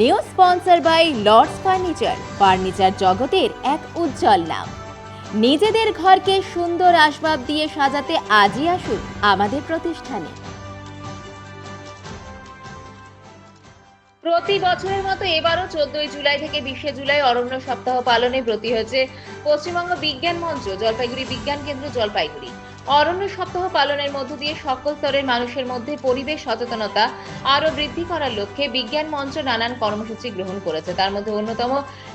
New sponsor by Lords furniture. Furniture জগতের এক উজ্জ্বল নাম। নিজেদের ঘরকে সুন্দর আসবাব দিয়ে সাজাতে আজই আসুন আমাদের প্রতিষ্ঠানে। প্রতি বছরের মতো এবারও চোদ্দই জুলাই থেকে বিশে জুলাই অরণ্য সপ্তাহ পালনে ব্রতী হয়েছে পশ্চিমবঙ্গ বিজ্ঞান মঞ্চ, জলপাইগুড়ি বিজ্ঞান কেন্দ্র, জলপাইগুড়ি। অরণ্য সপ্তাহ পালনের মধ্য দিয়ে সকল স্তরের মানুষের মধ্যে পরিবেশ সচেতনতা আরও বৃদ্ধি করার লক্ষ্যে বিজ্ঞান মঞ্চ নানান কর্মসূচি গ্রহণ করেছে। তার মধ্যে অন্যতম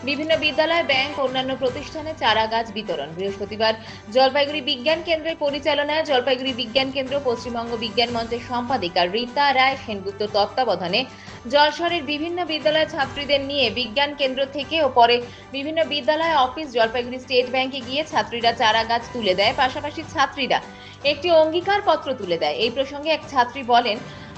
বিভিন্ন বিদ্যালয়, ব্যাংক, অন্যান্য প্রতিষ্ঠানে চারা গাছ বিতরণ। বৃহস্পতিবার জলপাইগুড়ি বিজ্ঞান কেন্দ্রের পরিচালনায় জলপাইগুড়ি বিজ্ঞান কেন্দ্র পশ্চিমবঙ্গ বিজ্ঞান মঞ্চের সম্পাদিকা রীতা রায় সেনগুপ্ত তত্ত্বাবধানে জলসরের বিভিন্ন বিদ্যালয় ছাত্রীদের নিয়ে বিজ্ঞান কেন্দ্র থেকে ও পরে বিভিন্ন বিদ্যালয়, অফিস, জলপাইগুড়ি স্টেট ব্যাংকে গিয়ে ছাত্রীরা চারা গাছ তুলে দেয়। পাশাপাশি ছাত্রীরা একটি অঙ্গীকার পত্র তুলে দেয়। এই প্রসঙ্গে এক ছাত্রী বলেন,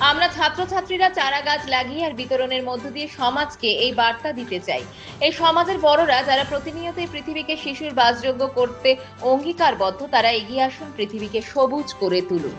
আমরা ছাত্রছাত্রীরা চারা গাছ লাগিয়ে আর বিতরণের মধ্য দিয়ে সমাজকে এই বার্তা দিতে চাই। এই সমাজের বড়রা যারা প্রতিনিয়ত পৃথিবীকে শিশুর বাসযোগ্য করতে অঙ্গীকারবদ্ধ, তারা এগিয়ে আসুন, পৃথিবীকে সবুজ করে তুলুন।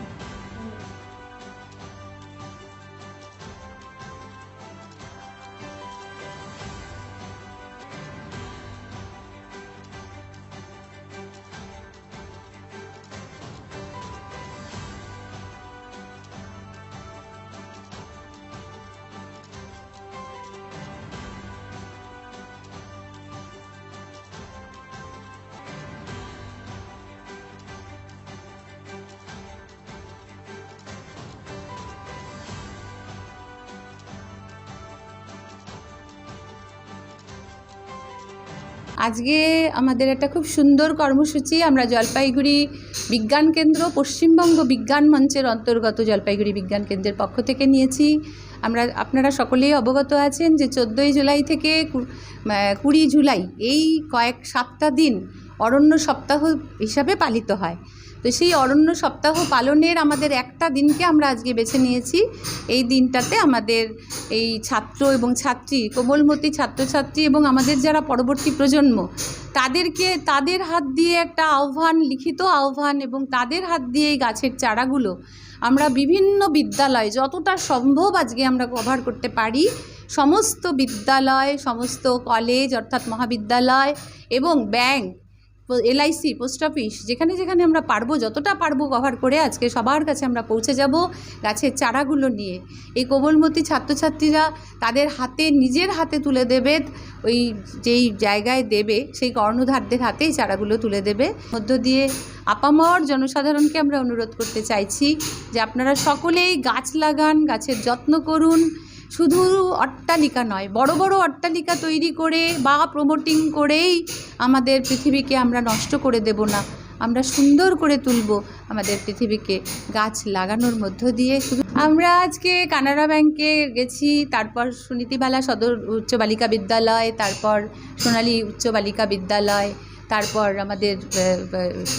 আজকে আমাদের একটা খুব সুন্দর কর্মসূচি, আমরা জলপাইগুড়ি বিজ্ঞান কেন্দ্র, পশ্চিমবঙ্গ বিজ্ঞান মঞ্চের অন্তর্গত জলপাইগুড়ি বিজ্ঞান কেন্দ্রের পক্ষ থেকে নিয়েছি। আমরা, আপনারা সকলেই অবগত আছেন যে চোদ্দোই জুলাই থেকে কুড়ি জুলাই এই কয়েক সাতটা দিন অরণ্য সপ্তাহ হিসাবে পালিত হয়। তো সেই অরণ্য সপ্তাহ পালনের আমাদের একটা দিনকে আমরা আজকে বেছে নিয়েছি। এই দিনটাতে আমাদের এই ছাত্র এবং ছাত্রী, কোমলমতি ছাত্রছাত্রী এবং আমাদের যারা পরবর্তী প্রজন্ম, তাদেরকে, তাদের হাত দিয়ে একটা আহ্বান, লিখিত আহ্বান এবং তাদের হাত দিয়ে এই গাছের চারাগুলো আমরা বিভিন্ন বিদ্যালয় যতটা সম্ভব আজকে আমরা কভার করতে পারি। সমস্ত বিদ্যালয়, সমস্ত কলেজ অর্থাৎ মহাবিদ্যালয় এবং ব্যাংক এলআইসি পোস্ট অফিস যেখানে যেখানে আমরা পারব, যতটা পারব কভার করে আজকে সবার কাছে আমরা পৌঁছে যাব গাছের চারাগুলো নিয়ে। এই কোমলমতি ছাত্রছাত্রীরা তাদের হাতে, নিজের হাতে তুলে দেবে, ওই যেই জায়গায় দেবে, সেই কর্ণধারদের হাতেই চারাগুলো তুলে দেবে। মধ্য দিয়ে আপামর জনসাধারণকে আমরা অনুরোধ করতে চাইছি যে আপনারা সকলেই গাছ লাগান, গাছের যত্ন করুন শুধু অট্টালিকা নয়, বড় বড় অট্টালিকা তৈরি করে বা প্রমোটিং করেই আমাদের পৃথিবীকে আমরা নষ্ট করে দেব না। আমরা সুন্দর করে তুলব আমাদের পৃথিবীকে গাছ লাগানোর মধ্য দিয়ে। আমরা আজকে কানাড়া ব্যাংকে গেছি, তারপর সুনীতিবালা সদর উচ্চ বালিকা বিদ্যালয়, তারপর সোনালী উচ্চ বালিকা বিদ্যালয় তারপর আমাদের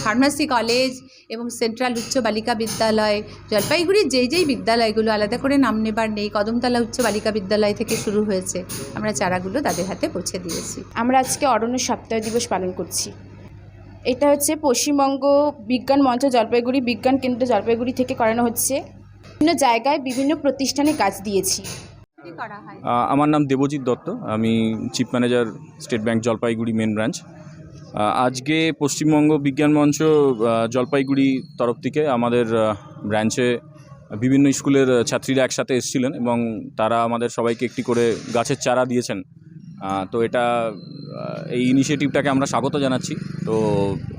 ফার্মাসি কলেজ এবং সেন্ট্রাল উচ্চ বালিকা বিদ্যালয় জলপাইগুড়ির যেই যেই বিদ্যালয়গুলো আলাদা করে নাম নেবার নেই কদমতলা উচ্চ বালিকা বিদ্যালয় থেকে শুরু হয়েছে আমরা চারাগুলো তাদের হাতে পৌঁছে দিয়েছি। আমরা আজকে অরণ্য সপ্তাহ দিবস পালন করছি। এটা হচ্ছে পশ্চিমবঙ্গ বিজ্ঞান মঞ্চ জলপাইগুড়ি বিজ্ঞান কেন্দ্র জলপাইগুড়ি থেকে করানো হচ্ছে। বিভিন্ন জায়গায় বিভিন্ন প্রতিষ্ঠানে কাজ দিয়েছি। হয়? আমার নাম দেবজিৎ দত্ত আমি chief manager State Bank Jalpaiguri main branch আজকে পশ্চিমবঙ্গ বিজ্ঞান মঞ্চ জলপাইগুড়ি তরফ থেকে আমাদের ব্রাঞ্চে বিভিন্ন স্কুলের ছাত্রীরা একসাথে এসেছিলেন এবং তারা আমাদের সবাইকে একটি করে গাছের চারা দিয়েছেন। তো এটা এই ইনিশিয়েটিভটাকে আমরা স্বাগত জানাচ্ছি। তো